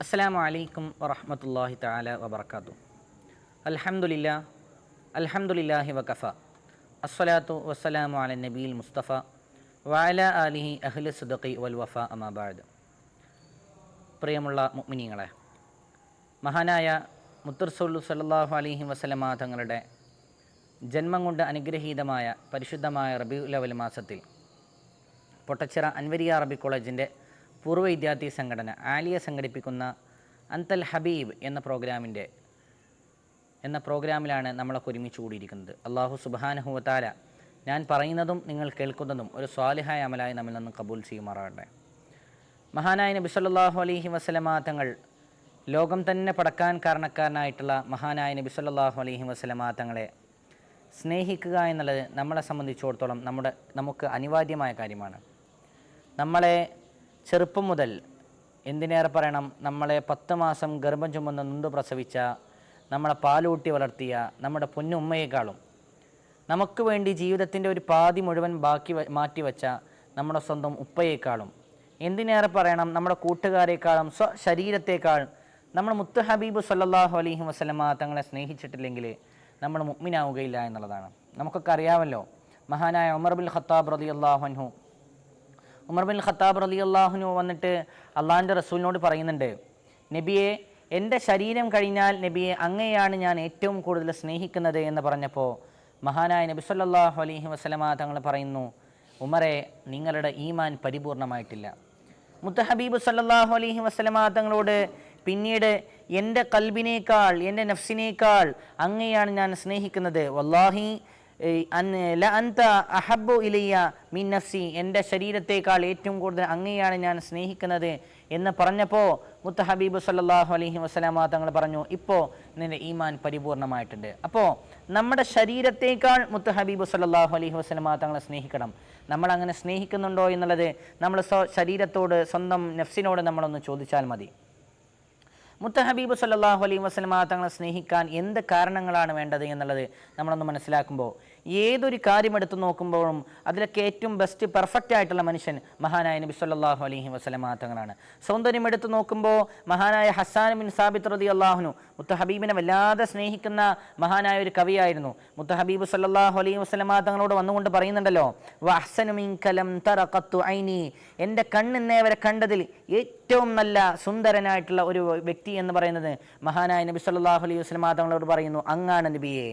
അസ്സലാമു അലൈക്കും വറഹ്മത്തുള്ളാഹി താല വബർക്കാത്തു അൽഹംദുലില്ലാ അൽഹംദുലില്ലാഹി വഖഫ അസ്സലാത്തു വസ്സലാമു അല നബീൽ മുസ്തഫ വാല അലിഹി അഹ്ലി സുദഖി വൽ വഫ അമാ ബഅദ്. പ്രിയമുള്ള മുഅ്മിനീങ്ങളെ മഹാനായ മുത്തർസുല്ലു സല്ലല്ലാഹു അലൈഹി വസല്ലമ തങ്ങളുടെ ജന്മം കൊണ്ട് അനുഗ്രഹീതമായ പരിശുദ്ധമായ റബീഉൽ അവൽ മാസത്തിൽ പൊട്ടച്ചിറ അൻവരിയ അറബി കോളേജിന്റെ പൂർവ വിദ്യാർത്ഥി സംഘടന ആലിയ സംഘടിപ്പിക്കുന്ന അന്തൽ ഹബീബ് എന്ന പ്രോഗ്രാമിന്റെ എന്ന പ്രോഗ്രാമിലാണ് നമ്മളൊക്കെ ഒരുമിച്ച് കൂടിയിരിക്കുന്നത്. അള്ളാഹു സുബാനഹുവത്താല ഞാൻ പറയുന്നതും നിങ്ങൾ കേൾക്കുന്നതും ഒരു സ്വാലിഹായ അമലായി നമ്മിൽ നിന്ന് കബൂൽ ചെയ്യുമാറാകട്ടെ. മഹാനായ നബി സല്ലാഹു അലൈഹി വസല്ലമ തങ്ങൾ ലോകം തന്നെ പടക്കാൻ കാരണക്കാരനായിട്ടുള്ള മഹാനായ നബി സല്ലാഹു അലൈഹി വസല്ലമ തങ്ങളെ സ്നേഹിക്കുക എന്നുള്ളത് നമ്മളെ സംബന്ധിച്ചിടത്തോളം നമ്മുടെ നമുക്ക് അനിവാര്യമായ കാര്യമാണ്. നമ്മളെ ചെറുപ്പം മുതൽ എന്തിനേറെ പറയണം? നമ്മളെ പത്ത് മാസം ഗർഭം ചുമന്ന് നൊന്ത് പ്രസവിച്ച നമ്മളെ പാലൂട്ടി വളർത്തിയ നമ്മുടെ പൊന്നുമ്മയേക്കാളും നമുക്ക് വേണ്ടി ജീവിതത്തിന്റെ ഒരു പാതി മുഴുവൻ ബാക്കി മാറ്റിവെച്ച നമ്മുടെ സ്വന്തം ഉപ്പയേക്കാളും എന്തിനേറെ പറയണം? നമ്മുടെ കൂട്ടുകാരെക്കാളും സ്വ നമ്മൾ മുത്ത് ഹബീബ് സല്ലാഹു അലഹി വസ്ലമ തങ്ങളെ സ്നേഹിച്ചിട്ടില്ലെങ്കിൽ നമ്മൾ മുഗ്മിനാവുകയില്ല എന്നുള്ളതാണ്. നമുക്കൊക്കെ അറിയാമല്ലോ മഹാനായ ഉമർ ബിൻ ഖത്താബ് റളിയല്ലാഹു അൻഹു ഉമർ ബിൻ ഖത്താബ് റലി അള്ളാഹുനു വന്നിട്ട് അള്ളാഹിന്റെ റസൂലിനോട് പറയുന്നുണ്ട് നബിയെ എന്റെ ശരീരം കഴിഞ്ഞാൽ നബിയെ അങ്ങയാണ് ഞാൻ ഏറ്റവും കൂടുതൽ സ്നേഹിക്കുന്നത് എന്ന് പറഞ്ഞപ്പോൾ മഹാനായ നബി സല്ലാഹു അലൈഹി വസ്ലമ തങ്ങൾ പറയുന്നു ഉമറെ നിങ്ങളുടെ ഈമാൻ പരിപൂർണമായിട്ടില്ല. മുത്തഹബീബ് സല്ലാഹു അലൈഹി വസ്ലമ തങ്ങളോട് പിന്നീട് എന്റെ കൽബിനേക്കാൾ എന്റെ നഫ്സിനേക്കാൾ അങ്ങയാണ് ഞാൻ സ്നേഹിക്കുന്നത്. വല്ലാഹി അൻത അഹബ്ബു ഇലയ്യ മിൻ നഫ്സി എന്റെ ശരീരത്തേക്കാൾ ഏറ്റവും കൂടുതൽ അങ്ങയാണ് ഞാൻ സ്നേഹിക്കുന്നത് എന്ന് പറഞ്ഞപ്പോൾ മുത്ത ഹബീബ് സല്ലാഹു അലഹി വസ്സലാമ തങ്ങൾ പറഞ്ഞു ഇപ്പോൾ നിന്റെ ഈമാൻ പരിപൂർണമായിട്ടുണ്ട്. അപ്പോൾ നമ്മുടെ ശരീരത്തേക്കാൾ മുത്ത ഹബീബ് സല്ലാഹു അലഹി വസല്ലമ തങ്ങളെ സ്നേഹിക്കണം. നമ്മൾ അങ്ങനെ സ്നേഹിക്കുന്നുണ്ടോ എന്നുള്ളത് നമ്മൾ ശരീരത്തോട് സ്വന്തം നഫ്സിനോട് നമ്മളൊന്ന് ചോദിച്ചാൽ മതി. മുത്ത ഹബീബ് സല്ലല്ലാഹു അലൈഹി വസ്ലമ തങ്ങളെ സ്നേഹിക്കാൻ എന്ത് കാരണങ്ങളാണ് വേണ്ടത് എന്നുള്ളത് നമ്മളൊന്ന് മനസ്സിലാക്കുമ്പോൾ ഏതൊരു കാര്യം എടുത്തു നോക്കുമ്പോഴും അതിലൊക്കെ ഏറ്റവും ബെസ്റ്റ് പെർഫെക്റ്റ് ആയിട്ടുള്ള മനുഷ്യൻ മഹാനായ നബി സല്ലാഹു അലഹി വസല്ലമ തങ്ങളാണ് സൗന്ദര്യം എടുത്തു നോക്കുമ്പോൾ മഹാനായ ഹസാൻ ബിൻ സാബിത്ത് റതി അള്ളാഹുനു മുത്ത ഹബീബിനെ വല്ലാതെ സ്നേഹിക്കുന്ന മഹാനായ ഒരു കവിയായിരുന്നു. മുത്തഹബീബ് ഹബീബ് സല്ലല്ലാഹു അലൈഹി വസല്ലമ തങ്ങളോട് വന്നുകൊണ്ട് പറയുന്നുണ്ടല്ലോ എന്റെ കണ്ണിന്നേ വരെ കണ്ടതിൽ ഏറ്റവും നല്ല സുന്ദരനായിട്ടുള്ള ഒരു വ്യക്തി എന്ന് പറയുന്നത് മഹാനായ നബി സല്ലാഹു അലൈഹി വസല്ലമ തങ്ങളോട് പറയുന്നു അങ്ങാണ് നബിയെ.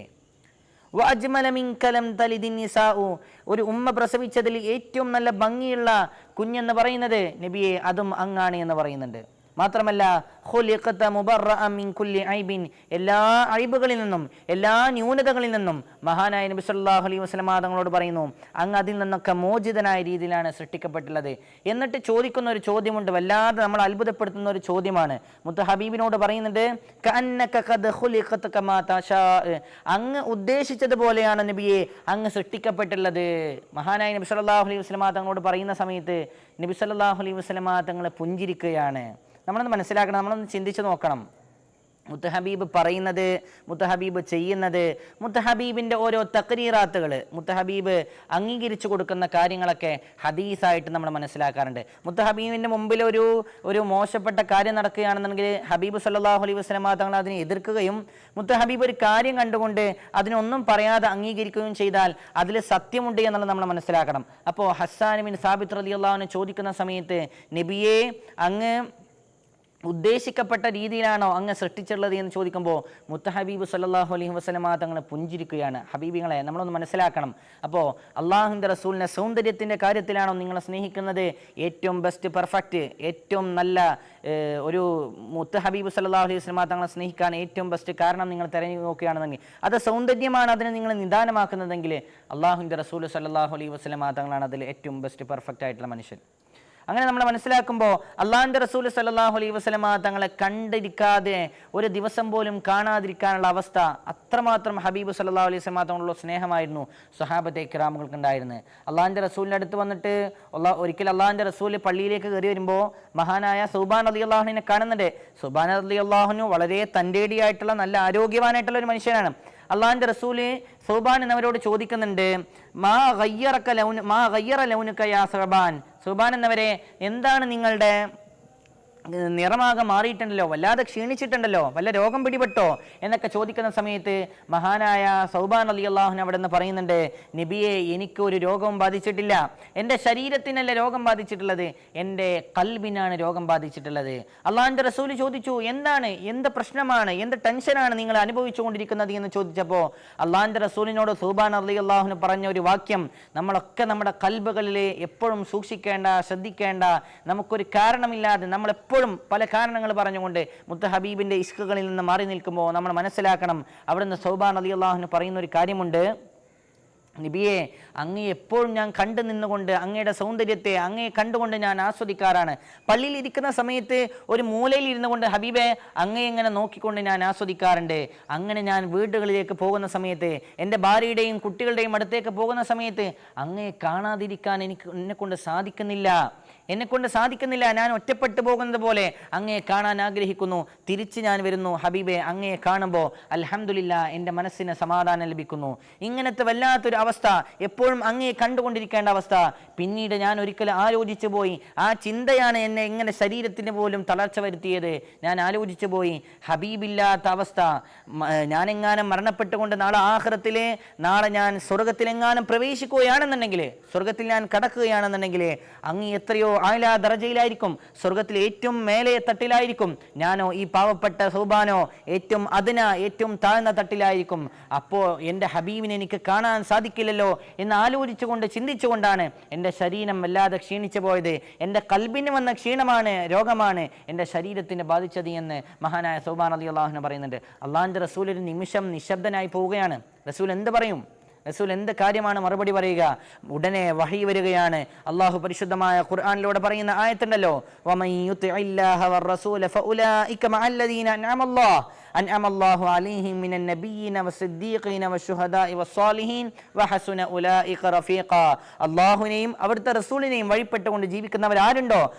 ഒരു ഉമ്മ പ്രസവിച്ചതിൽ ഏറ്റവും നല്ല ഭംഗിയുള്ള കുഞ്ഞെന്ന് പറയുന്നത് നബിയെ അതും അങ്ങാണി എന്ന് പറയുന്നുണ്ട്. മാത്രമല്ല എല്ലാ അഴിബുകളിൽ നിന്നും എല്ലാ ന്യൂനതകളിൽ നിന്നും മഹാനായ നബി സല്ലല്ലാഹു അലൈഹി വസല്ലമ തങ്ങളോട് പറയുന്നു അങ്ങ് അതിൽ നിന്നൊക്കെ മോചിതനായ രീതിയിലാണ് സൃഷ്ടിക്കപ്പെട്ടുള്ളത്. എന്നിട്ട് ചോദിക്കുന്ന ഒരു ചോദ്യമുണ്ട് വല്ലാതെ നമ്മൾ അത്ഭുതപ്പെടുത്തുന്ന ഒരു ചോദ്യമാണ്. മുത്ത ഹബീബിനോട് പറയുന്നുണ്ട് അങ്ങ് ഉദ്ദേശിച്ചതുപോലെയാണ് നബിയെ അങ്ങ് സൃഷ്ടിക്കപ്പെട്ടുള്ളത്. മഹാനായ നബി സല്ലല്ലാഹു അലൈഹി വസല്ലമ തങ്ങളോട് പറയുന്ന സമയത്ത് നബി സല്ലല്ലാഹു അലൈഹി വസല്ലമ തങ്ങൾ പുഞ്ചിരിക്കുകയാണ്. നമ്മളൊന്ന് മനസ്സിലാക്കണം നമ്മളൊന്ന് ചിന്തിച്ച് നോക്കണം. മുത്തഹബീബ് പറയുന്നത് മുത്തഹബീബ് ചെയ്യുന്നത് മുത്തഹബീബിന്റെ ഓരോ തക്രീറാത്തുകൾ മുത്തഹബീബ് അംഗീകരിച്ചു കൊടുക്കുന്ന കാര്യങ്ങളൊക്കെ ഹദീസായിട്ട് നമ്മൾ മനസ്സിലാക്കാറുണ്ട്. മുത്തഹബീബിന്റെ മുമ്പിൽ ഒരു ഒരു മോശപ്പെട്ട കാര്യം നടക്കുകയാണെന്നുണ്ടെങ്കിൽ ഹബീബ് സല്ലാഹു അലൈഹി വസല്ലമ തങ്ങൾ അതിനെ എതിർക്കുകയും മുത്തഹബീബ് ഒരു കാര്യം കണ്ടുകൊണ്ട് അതിനൊന്നും പറയാതെ അംഗീകരിക്കുകയും ചെയ്താൽ അതിൽ സത്യമുണ്ട് എന്നുള്ളത് നമ്മൾ മനസ്സിലാക്കണം. അപ്പോൾ ഹസ്സാൻ ബിൻ റലി അള്ളാഹുവിനെ ചോദിക്കുന്ന സമയത്ത് നബിയെ അങ്ങ് ഉദ്ദേശിക്കപ്പെട്ട രീതിയിലാണോ അങ്ങ് സൃഷ്ടിച്ചുള്ളത് എന്ന് ചോദിക്കുമ്പോൾ മുത്തഹബീബ് സല്ലല്ലാഹു അലൈഹി വസല്ലമ തങ്ങൾ പുഞ്ചിരിക്കുകയാണ്. ഹബീബികളെ നമ്മളൊന്ന് മനസ്സിലാക്കണം. അപ്പോൾ അള്ളാഹുന്റെ റസൂലിനെ സൗന്ദര്യത്തിന്റെ കാര്യത്തിലാണോ നിങ്ങളെ സ്നേഹിക്കുന്നത്? ഏറ്റവും ബെസ്റ്റ് പെർഫെക്റ്റ് ഏറ്റവും നല്ല ഒരു മുത്ത ഹബീബ് സല്ലല്ലാഹു അലൈഹി വസല്ലമ തങ്ങളെ സ്നേഹിക്കാൻ ഏറ്റവും ബെസ്റ്റ് കാരണം നിങ്ങൾ തിരഞ്ഞു നോക്കുകയാണെന്നെങ്കിൽ അത് സൗന്ദര്യമാണ് അതിനെ നിങ്ങൾ നിദാനമാക്കുന്നതെങ്കിൽ അള്ളാഹുന്റെ റസൂൽ സല്ലാഹു അലൈഹി വസല്ലമ തങ്ങളാണ് അതിൽ ഏറ്റവും ബെസ്റ്റ് പെർഫെക്റ്റ് ആയിട്ടുള്ള മനുഷ്യൻ. അങ്ങനെ നമ്മൾ മനസ്സിലാക്കുമ്പോൾ അള്ളാഹിന്റെ റസൂൽ സല്ലാഹു അലൈഹി വസ്ലമ തങ്ങളെ കണ്ടിരിക്കാതെ ഒരു ദിവസം പോലും കാണാതിരിക്കാനുള്ള അവസ്ഥ അത്രമാത്രം ഹബീബ് സല്ലാ അലൈഹി വസല്ലമ തങ്ങളുള്ള സ്നേഹമായിരുന്നു സ്വഹാബത്തെ കിറാമുകൾക്ക് ഉണ്ടായിരുന്നത്. അള്ളാഹിന്റെ റസൂലിന്റെ അടുത്ത് വന്നിട്ട് അള്ളാഹ് ഒരിക്കൽ അള്ളാഹിന്റെ റസൂൽ പള്ളിയിലേക്ക് കയറി വരുമ്പോൾ മഹാനായ സുബാൻ അലി അള്ളാഹുനെ കാണുന്നുണ്ട്. സുബാൻ അലി അള്ളാഹുനു വളരെ തന്റെടിയായിട്ടുള്ള നല്ല ആരോഗ്യവാനായിട്ടുള്ള ഒരു മനുഷ്യനാണ്. അള്ളാഹിന്റെ റസൂൽ സുബാൻ എന്നവരോട് ചോദിക്കുന്നുണ്ട് മാ ഗയ്യറക്ക ലൗൻ മാ ഗയ്യറ ലൗനുക്ക യാ സുബാൻ? സുബാൻ എന്നവരെ എന്താണ് നിങ്ങളുടെ നിറമാകെ മാറിയിട്ടുണ്ടല്ലോ വല്ലാതെ ക്ഷീണിച്ചിട്ടുണ്ടല്ലോ വല്ല രോഗം പിടിപെട്ടോ എന്നൊക്കെ ചോദിക്കുന്ന സമയത്ത് മഹാനായ സൗബാൻ അലി അള്ളാഹുൻ അവിടെ നിന്ന് പറയുന്നുണ്ട് നബിയെ എനിക്ക് ഒരു രോഗവും ബാധിച്ചിട്ടില്ല. എന്റെ ശരീരത്തിനല്ല രോഗം ബാധിച്ചിട്ടുള്ളത് എന്റെ കൽബിനാണ് രോഗം ബാധിച്ചിട്ടുള്ളത്. അള്ളാഹിന്റെ റസൂൽ ചോദിച്ചു എന്താണ്? എന്ത് പ്രശ്നമാണ്? എന്ത് ടെൻഷനാണ് നിങ്ങൾ അനുഭവിച്ചുകൊണ്ടിരിക്കുന്നത്? എന്ന് ചോദിച്ചപ്പോൾ അള്ളാഹിന്റെ റസൂലിനോട് സൂബാൻ അലി അള്ളാഹുന് പറഞ്ഞ ഒരു വാക്യം നമ്മളൊക്കെ നമ്മുടെ കൽബുകളിൽ എപ്പോഴും സൂക്ഷിക്കേണ്ട ശ്രദ്ധിക്കേണ്ട നമുക്കൊരു കാരണമില്ലാതെ നമ്മൾ എപ്പോഴും പല കാരണങ്ങൾ പറഞ്ഞുകൊണ്ട് മുത്ത ഹബീബിന്റെ ഇഷ്കുകളിൽ നിന്ന് മാറി നിൽക്കുമ്പോൾ നമ്മൾ മനസ്സിലാക്കണം. അവിടുന്ന് സൗബാൻ അലി അള്ളാഹുന് പറയുന്ന ഒരു കാര്യമുണ്ട്. നബിയെ അങ്ങേ എപ്പോഴും ഞാൻ കണ്ടു നിന്നുകൊണ്ട് അങ്ങയുടെ സൗന്ദര്യത്തെ അങ്ങയെ കണ്ടുകൊണ്ട് ഞാൻ ആസ്വദിക്കാറാണ്. പള്ളിയിൽ ഇരിക്കുന്ന സമയത്ത് ഒരു മൂലയിൽ ഇരുന്നു കൊണ്ട് ഹബീബെ അങ്ങയെ ഇങ്ങനെ നോക്കിക്കൊണ്ട് ഞാൻ ആസ്വദിക്കാറുണ്ട്. അങ്ങനെ ഞാൻ വീടുകളിലേക്ക് പോകുന്ന സമയത്ത് എന്റെ ഭാര്യയുടെയും കുട്ടികളുടെയും അടുത്തേക്ക് പോകുന്ന സമയത്ത് അങ്ങയെ കാണാതിരിക്കാൻ എനിക്ക് എന്നെ കൊണ്ട് സാധിക്കുന്നില്ല. എന്നെ കൊണ്ട് സാധിക്കുന്നില്ല. ഞാൻ ഒറ്റപ്പെട്ടു പോകുന്നത് പോലെ അങ്ങയെ കാണാൻ ആഗ്രഹിക്കുന്നു. തിരിച്ച് ഞാൻ വരുന്നു. ഹബീബെ അങ്ങയെ കാണുമ്പോൾ അലഹമുല്ല എന്റെ മനസ്സിന് സമാധാനം ലഭിക്കുന്നു. ഇങ്ങനത്തെ വല്ലാത്തൊരു അവസ്ഥ എപ്പോഴും അങ്ങേ കണ്ടുകൊണ്ടിരിക്കേണ്ട അവസ്ഥ. പിന്നീട് ഞാൻ ഒരിക്കലും ആലോചിച്ചു പോയി ആ ചിന്തയാണ് എന്നെ എങ്ങനെ ശരീരത്തിന് പോലും തളർച്ച വരുത്തിയത്. ഞാൻ ആലോചിച്ചു പോയി ഹബീബില്ലാത്ത അവസ്ഥ. ഞാനെങ്ങാനും മരണപ്പെട്ടുകൊണ്ട് നാളെ ആഹ്റത്തിലെ നാളെ ഞാൻ സ്വർഗത്തിലെങ്ങാനും പ്രവേശിക്കുകയാണെന്നുണ്ടെങ്കിൽ സ്വർഗത്തിൽ ഞാൻ കടക്കുകയാണെന്നുണ്ടെങ്കിൽ അങ്ങ് എത്രയോ ആയില ദർജയിലായിരിക്കും സ്വർഗത്തിൽ ഏറ്റവും മേലെ തട്ടിലായിരിക്കും. ഞാനോ ഈ പാവപ്പെട്ട സൗബാനോ ഏറ്റവും അതിന ഏറ്റവും താഴ്ന്ന തട്ടിലായിരിക്കും. അപ്പോൾ എന്റെ ഹബീബിനെ എനിക്ക് കാണാൻ സാധിക്കില്ലല്ലോ എന്ന് ആലോചിച്ചുകൊണ്ട് ചിന്തിച്ചുകൊണ്ടാണ് എന്റെ ശരീരം വല്ലാതെ ക്ഷീണിച്ചു പോയത്. എന്റെ കൽബിന് വന്ന ക്ഷീണമാണ് രോഗമാണ് എന്റെ ശരീരത്തിന് ബാധിച്ചത് എന്ന് മഹാനായ സൗബാൻ അലി അള്ളാഹുന പറയുന്നുണ്ട്. അള്ളാഹിന്റെ ഒരു നിമിഷം നിശബ്ദനായി പോവുകയാണ്. റസൂൽ എന്ത് പറയും? റസൂൽ എന്ത് കാര്യമാണ് മറുപടി പറയുക? ഉടനെ വഹി വരികയാണ്. അള്ളാഹു പരിശുദ്ധമായ ഖുർആാനിലൂടെ പറയുന്ന ആയത്തുണ്ടല്ലോ അള്ളാഹുവിനെയും അവിടുത്തെ റസൂലിനെയും വഴിപ്പെട്ടുകൊണ്ട് ജീവിക്കുന്നവർ ആരുണ്ടോ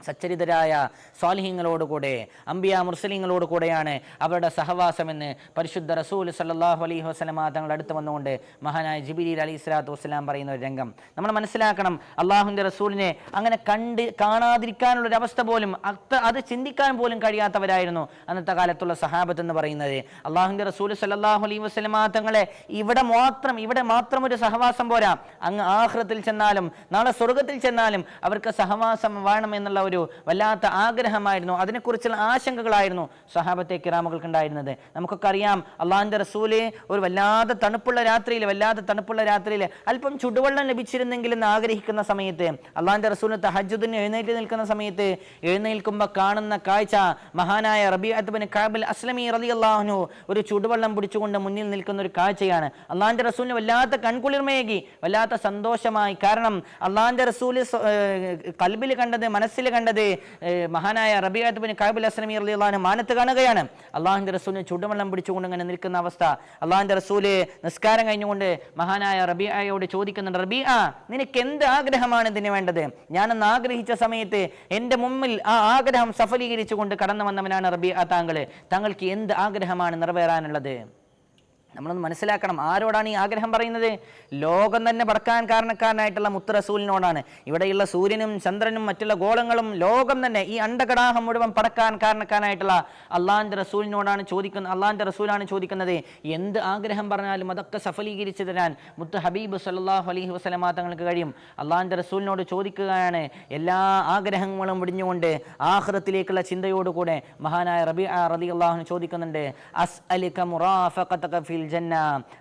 സച്ചരിതരായ സ്വാലിഹ്യങ്ങളോടുകൂടെ അംബിയ മുർസലിങ്ങളോട് കൂടെയാണ് അവരുടെ സഹവാസമെന്ന് പരിശുദ്ധ റസൂൽ സല്ലാഹു അലൈഹി വസ്ലമ തങ്ങളുടെ അടുത്ത് വന്നുകൊണ്ട് മഹാനായ ജിബിരി അലി സ്വലാത്തു വസ്സലാം പറയുന്ന ഒരു രംഗം. നമ്മൾ മനസ്സിലാക്കണം അള്ളാഹുവിന്റെ റസൂലിനെ അങ്ങനെ കണ്ട് കാണാതിരിക്കാനുള്ള ഒരു അവസ്ഥ പോലും അത്ത അത് ചിന്തിക്കാൻ പോലും കഴിയാത്തവരായിരുന്നു അന്നത്തെ കാലത്തുള്ള സഹാബത്ത് എന്ന് പറയുന്നത്. അള്ളാഹുവിന്റെ റസൂൽ സല്ലാഹു അലൈഹി വസ്ലമ തങ്ങളെ ഇവിടെ മാത്രം ഇവിടെ മാത്രം ഒരു സഹവാസം പോരാ. അങ്ങ് ആഹ്രത്തിൽ ചെന്നാലും നാളെ സ്വർഗത്തിൽ ചെന്നാലും അവർക്ക് സഹവാസം വേണം എന്നുള്ള ഒരു വല്ലാത്ത ആഗ്രഹമായിരുന്നു. അതിനെക്കുറിച്ചുള്ള ആശങ്കകളായിരുന്നു സഹാബത്തെ കിറാമുകൾക്ക് ഉണ്ടായിരുന്നത് നമുക്കൊക്കെ അറിയാം അള്ളാഹിന്റെ റസൂൽ ഒരു വല്ലാതെ തണുപ്പുള്ള രാത്രിയിൽ വല്ലാതെ തണുപ്പുള്ള രാത്രിയിൽ അല്പം ചുടുവെള്ളം ലഭിച്ചിരുന്നെങ്കിൽ എന്ന് ആഗ്രഹിക്കുന്ന സമയത്ത് അള്ളാഹിന്റെ റസൂലിന് തഹജുദിന് എഴുന്നേറ്റ് നിൽക്കുന്ന സമയത്ത് എഴുന്നേൽക്കുമ്പോൾ കാണുന്ന കാഴ്ച മഹാനായ റബി അത്ബിന് കാബിൽ അസ്ലമി റലി അള്ളാഹുനു ഒരു ചുടുവെള്ളം പിടിച്ചുകൊണ്ട് മുന്നിൽ നിൽക്കുന്ന ഒരു കാഴ്ചയാണ്. അള്ളാഹിന്റെ റസൂലിന് വല്ലാത്ത കൺകുളിർമയേകി വല്ലാത്ത സന്തോഷമായി. കാരണം അള്ളാഹിന്റെ റസൂൽ കൽബിൽ കണ്ടത് മനസ്സിൽ കണ്ടത് മഹാനായ റബിയാത്തുബിന് കാബിൽ അസ്ലമി അലി അള്ളഹാന് മാനത്ത് കാണുകയാണ്. അള്ളാഹിന്റെ റസൂലിന് ചുടുവെള്ളം പിടിച്ചുകൊണ്ട് ഇങ്ങനെ നിൽക്കുന്ന അവസ്ഥ. അള്ളാഹിന്റെ റസൂൽ നിസ്കാരം കഴിഞ്ഞുകൊണ്ട് മഹാനായ റബിയായോട് ചോദിക്കുന്നുണ്ട് റബി ആ നിനക്ക് എന്ത് ആഗ്രഹമാണ് ഇതിന് വേണ്ടത്? ഞാനെന്ന് ആഗ്രഹിച്ച സമയത്ത് എന്റെ മുമ്പിൽ ആ ആഗ്രഹം സഫലീകരിച്ചുകൊണ്ട് കടന്നു വന്നവനാണ് റബി ആ താങ്കൾ താങ്കൾക്ക് എന്ത് ആഗ്രഹമാണ് നിറവേറാനുള്ളത്? നമ്മളൊന്ന് മനസ്സിലാക്കണം ആരോടാണ് ഈ ആഗ്രഹം പറയുന്നത്? ലോകം തന്നെ പടക്കാൻ കാരണക്കാരനായിട്ടുള്ള മുത്തറസൂലിനോടാണ്. ഇവിടെയുള്ള സൂര്യനും ചന്ദ്രനും മറ്റുള്ള ഗോളങ്ങളും ലോകം തന്നെ ഈ അണ്ടകടാഹം മുഴുവൻ പടക്കാൻ കാരണക്കാരനായിട്ടുള്ള അള്ളാഹിന്റെ റസൂലിനോടാണ് ചോദിക്കുന്നത് അള്ളാഹിന്റെ റസൂലാണ് ചോദിക്കുന്നത്. എന്ത് ആഗ്രഹം പറഞ്ഞാലും അതൊക്കെ സഫലീകരിച്ചു തരാൻ മുത്ത് ഹബീബ് സല്ലാഹു അലഹി വസ്ലമാ തങ്ങൾക്ക് കഴിയും. അള്ളാഹിന്റെ റസൂലിനോട് ചോദിക്കുകയാണ്. എല്ലാ ആഗ്രഹങ്ങളും വിടിഞ്ഞുകൊണ്ട് ആഹ്റത്തിലേക്കുള്ള ചിന്തയോടുകൂടെ മഹാനായ റബി റബി അള്ളാഹുന് ചോദിക്കുന്നുണ്ട് അസ് അലിഖ മുറാഫഖതക ഫിൽ ജന്ന.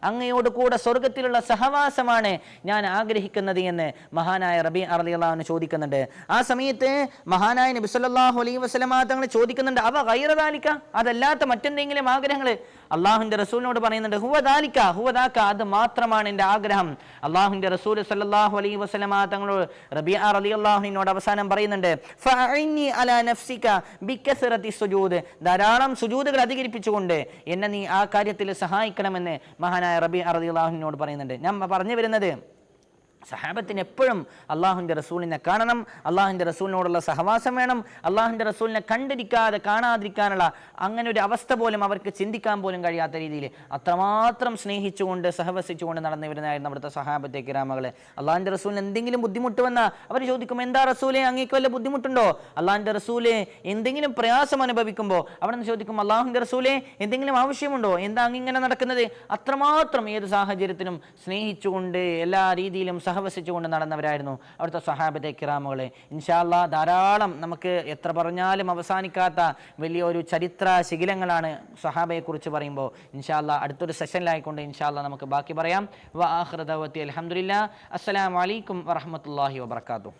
അങ്ങയോട് കൂടെ സ്വർഗത്തിലുള്ള സഹവാസമാണ് ഞാൻ ആഗ്രഹിക്കുന്നത് എന്ന് മഹാനായ റബി അള്ളാഹുന് ചോദിക്കുന്നുണ്ട്. ആ സമയത്ത് മഹാനായ നബി സല്ലല്ലാഹു അലൈഹി വസല്ലമ തങ്ങൾ ചോദിക്കുന്നുണ്ട് അവ കൈറതാലിക്ക അതല്ലാത്ത മറ്റെന്തെങ്കിലും ആഗ്രഹങ്ങൾ? അള്ളാഹുവിന്റെ റസൂലിനോട് പറയുന്നുണ്ട് ഹുവദാലിക്ക ഹുവദാക്ക അത് മാത്രമാണ് എന്റെ ആഗ്രഹം. അള്ളാഹുവിന്റെ റസൂൽ സല്ലാഹു അലൈഹി വസല്ലമ തങ്ങളോട് ആർ അലി അവസാനം പറയുന്നുണ്ട് ധാരാളം സുജൂതുകൾ അധികരിപ്പിച്ചുകൊണ്ട് എന്നെ നീ ആ കാര്യത്തിൽ സഹായിക്കണമെന്ന് മഹാനായ റബി റലി അള്ളാഹുവിനോട് പറയുന്നുണ്ട്. ഞാൻ പറഞ്ഞു വരുന്നത് സഹാബത്തിന് എപ്പോഴും അള്ളാഹുവിന്റെ റസൂലിനെ കാണണം അള്ളാഹുവിന്റെ റസൂലിനോടുള്ള സഹവാസം വേണം അള്ളാഹുവിന്റെ റസൂലിനെ കണ്ടിരിക്കാതെ കാണാതിരിക്കാനുള്ള അങ്ങനെ ഒരു അവസ്ഥ പോലും അവർക്ക് ചിന്തിക്കാൻ പോലും കഴിയാത്ത രീതിയിൽ അത്രമാത്രം സ്നേഹിച്ചുകൊണ്ട് സഹവസിച്ചുകൊണ്ട് നടന്നിരുന്നായിരുന്നു അവിടുത്തെ സഹാബത്തെ കിരാമകൾ അള്ളാഹിന്റെ റസൂലിന് എന്തെങ്കിലും ബുദ്ധിമുട്ട് വന്നാൽ അവർ ചോദിക്കും എന്താ റസൂലെ അങ്ങേക്ക് വല്ല ബുദ്ധിമുട്ടുണ്ടോ? അള്ളാഹിന്റെ റസൂലെ എന്തെങ്കിലും പ്രയാസം അനുഭവിക്കുമ്പോൾ അവിടെ നിന്ന് ചോദിക്കും അള്ളാഹുവിന്റെ റസൂലെ എന്തെങ്കിലും ആവശ്യമുണ്ടോ? എന്താ അങ്ങിങ്ങനെ നടക്കുന്നത്? അത്രമാത്രം ഏത് സാഹചര്യത്തിനും സ്നേഹിച്ചുകൊണ്ട് എല്ലാ രീതിയിലും സഹവസിച്ചുകൊണ്ട് നടന്നവരായിരുന്നു അവിടുത്തെ സഹാബത്തെ കിറാമുകളെ. ഇൻഷാല്ല ധാരാളം നമുക്ക് എത്ര പറഞ്ഞാലും അവസാനിക്കാത്ത വലിയൊരു ചരിത്ര ശിഖിലങ്ങളാണ് സഹാബയെക്കുറിച്ച് പറയുമ്പോൾ. ഇൻഷാല്ല അടുത്തൊരു സെഷനിലായിക്കൊണ്ട് ഇൻഷാല്ല നമുക്ക് ബാക്കി പറയാം. വ ആഹ്റദവത്തി അലഹമുല്ല അസ്സലാമലൈക്കും വറഹമത്തല്ലാഹി വാബർക്കാത്തു